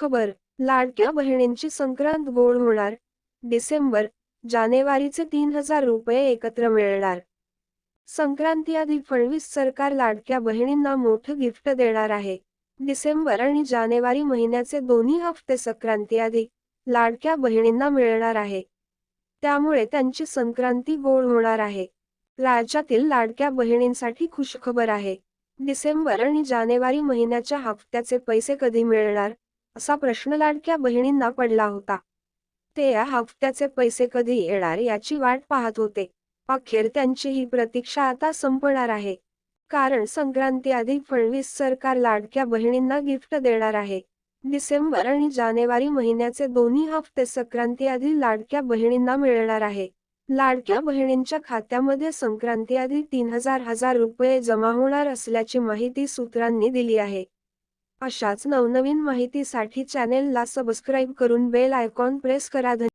खबर लाडक्या बहिणींची संक्रांत गोड होणार. डिसेंबर. जानेवारीचे तीन हजार रुपये एकत्र मिळणार. संक्रांती आधी फडणवीस सरकार लाडक्या बहिणींना मोठं गिफ्ट देणार आहे. डिसेंबर आणि जानेवारी महिन्याचे दोन्ही हफ्ते संक्रांती आधी लाडक्या बहिणींना मिळणार आहे. त्यामुळे त्यांची संक्रांती गोड होणार आहे. राज्यातील लाडक्या बहिणींसाठी खुशखबर आहे. डिसेंबर आणि जानेवारी महिन्याच्या हप्त्याचे पैसे कधी मिळणार? असा प्रश्न लाडक्या बहिणींना पडला होता. ते या हप्त्याचे पैसे कधी येणार याची वाट पाहत होते. अखेर त्यांची ही प्रतीक्षा आता संपणार आहे. कारण संक्रांती आधी फडणवीस सरकार लाडक्या बहिणींना गिफ्ट देणार आहे. डिसेंबर आणि जानेवारी महिन्याचे दोन्ही हफ्ते संक्रांती आधी लाडक्या बहिणींना मिळणार आहे. लाडक्या बहिणींच्या खात्यामध्ये संक्रांती आधी तीन हजार हजार रुपये जमा होणार असल्याची माहिती सूत्रांनी दिली आहे. अशाच नवनवीन माहितीसाठी चॅनेलला सबस्क्राईब करून बेल आयकॉन प्रेस करा.